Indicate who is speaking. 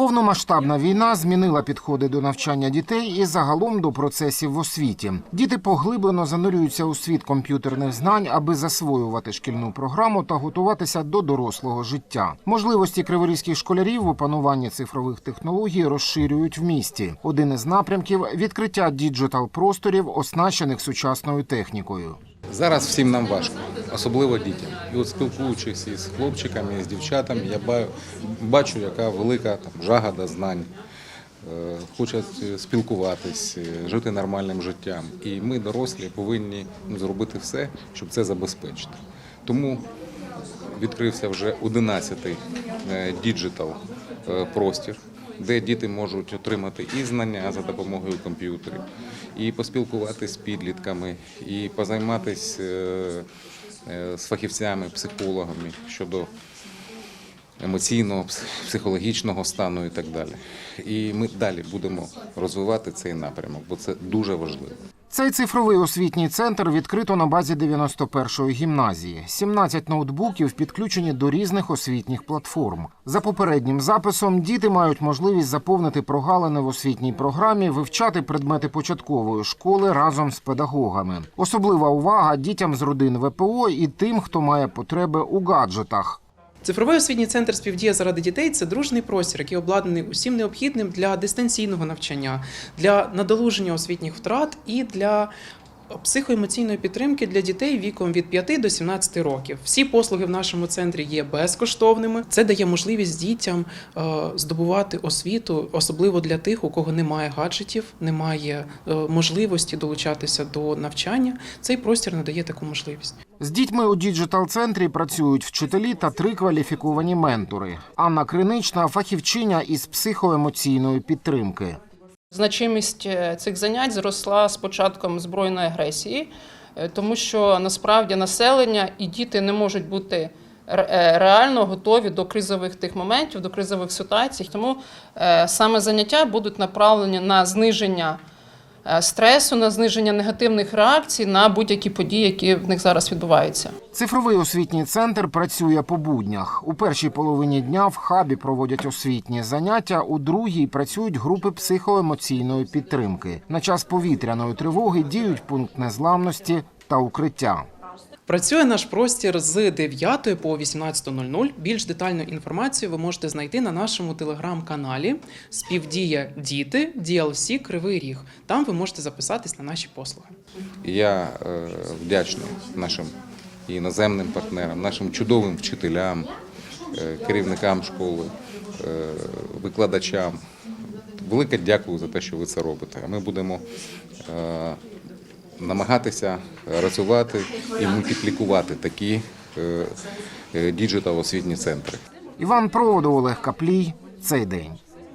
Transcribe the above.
Speaker 1: Повномасштабна війна змінила підходи до навчання дітей і загалом до процесів в освіті. Діти поглиблено занурюються у світ комп'ютерних знань, аби засвоювати шкільну програму та готуватися до дорослого життя. Можливості криворізьких школярів в опануванні цифрових технологій розширюють в місті. Один із напрямків відкриття діджитал просторів, оснащених сучасною технікою.
Speaker 2: Зараз всім нам важко, особливо дітям. І от спілкуючись із хлопчиками, з дівчатами, я ба- бачу, яка велика там жага знань. Е, Хочуть спілкуватись, е, жити нормальним життям. І ми, дорослі, повинні ну, зробити все, щоб це забезпечити. Тому відкрився вже 11-й е, діджитал простір, де діти можуть отримати і знання за допомогою комп'ютерів, і поспілкуватися з підлітками, і позайматися е, з фахівцями, психологами щодо емоційного, психологічного стану і так далі. І ми далі будемо розвивати цей напрямок, бо це дуже важливо.
Speaker 1: Цей цифровий освітній центр відкрито на базі 91-ї гімназії. 17 ноутбуків підключені до різних освітніх платформ. За попереднім записом діти мають можливість заповнити прогалини в освітній програмі, вивчати предмети початкової школи разом з педагогами. Особлива увага дітям з родин ВПО і тим, хто має потреби у гаджетах.
Speaker 3: Цифровий освітній центр співдія заради дітей це дружний простір, який обладнаний усім необхідним для дистанційного навчання, для надолуження освітніх втрат і для психоемоційної підтримки для дітей віком від 5 до 17 років. Всі послуги в нашому центрі є безкоштовними. Це дає можливість дітям е, здобувати освіту, особливо для тих, у кого немає гаджетів, немає е, можливості долучатися до навчання. Цей простір надає таку можливість.
Speaker 1: З дітьми у діджитал-центрі працюють вчителі та три кваліфіковані ментори. Анна Кринична фахівчиня із психоемоційної підтримки.
Speaker 4: Значимість е, цих занять зросла з початком збройної агресії, е, тому що насправді населення і діти не можуть бути е, реально готові до кризових тих моментів, до кризових ситуацій. Тому саме заняття будуть направлені на зниження стресу, на зниження негативних реакцій на будь-які події, які в них зараз відбуваються.
Speaker 1: Цифровий освітній центр працює по буднях. У першій половині дня в хабі проводять освітні заняття, у другій працюють групи психоемоційної підтримки. На час повітряної тривоги діють пункт незламності та укриття.
Speaker 3: Працює наш простір з 9 по 18.00. Більш детальну інформацію ви можете знайти на нашому телеграм-каналі Співдія Діти DLC Кривий Ріг. Там ви можете записатись на наші послуги.
Speaker 2: Я е, вдячний нашим іноземним партнерам, нашим чудовим вчителям, е, керівникам школи, е, викладачам. Велике дякую за те, що ви це робите. Ми будемо намагатися розвивати і мультиплікувати такі е, е, діджитал освітні центри.
Speaker 1: Іван Проводу, Олег Каплій. Цей день.